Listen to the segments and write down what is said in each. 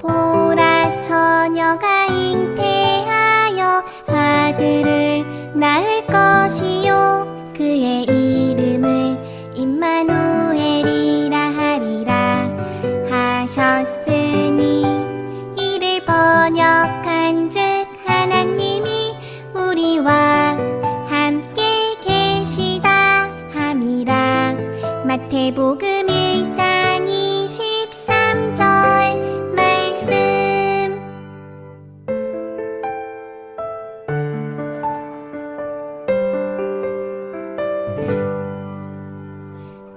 보라 처녀가 잉태하여 아들을 낳을 것이요. 그의 이름을 임마누엘이라 하리라 하셨으니 이를 번역한 즉 하나님이 우리와 함께 계시다 함이라. 마태복음 1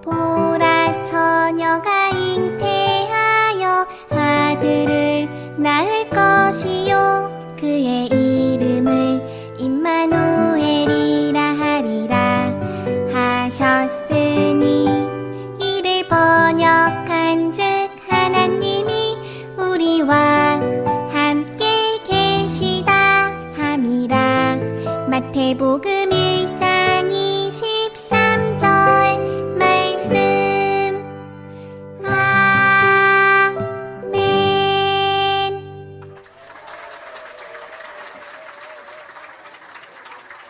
보라 처녀가 잉태하여 아들을 낳을 것이요. 그의 이름을 임마누엘이라 하리라 하셨으니 이를 번역한 즉 하나님이 우리와 함께 계시다 함이라. 마태복음 1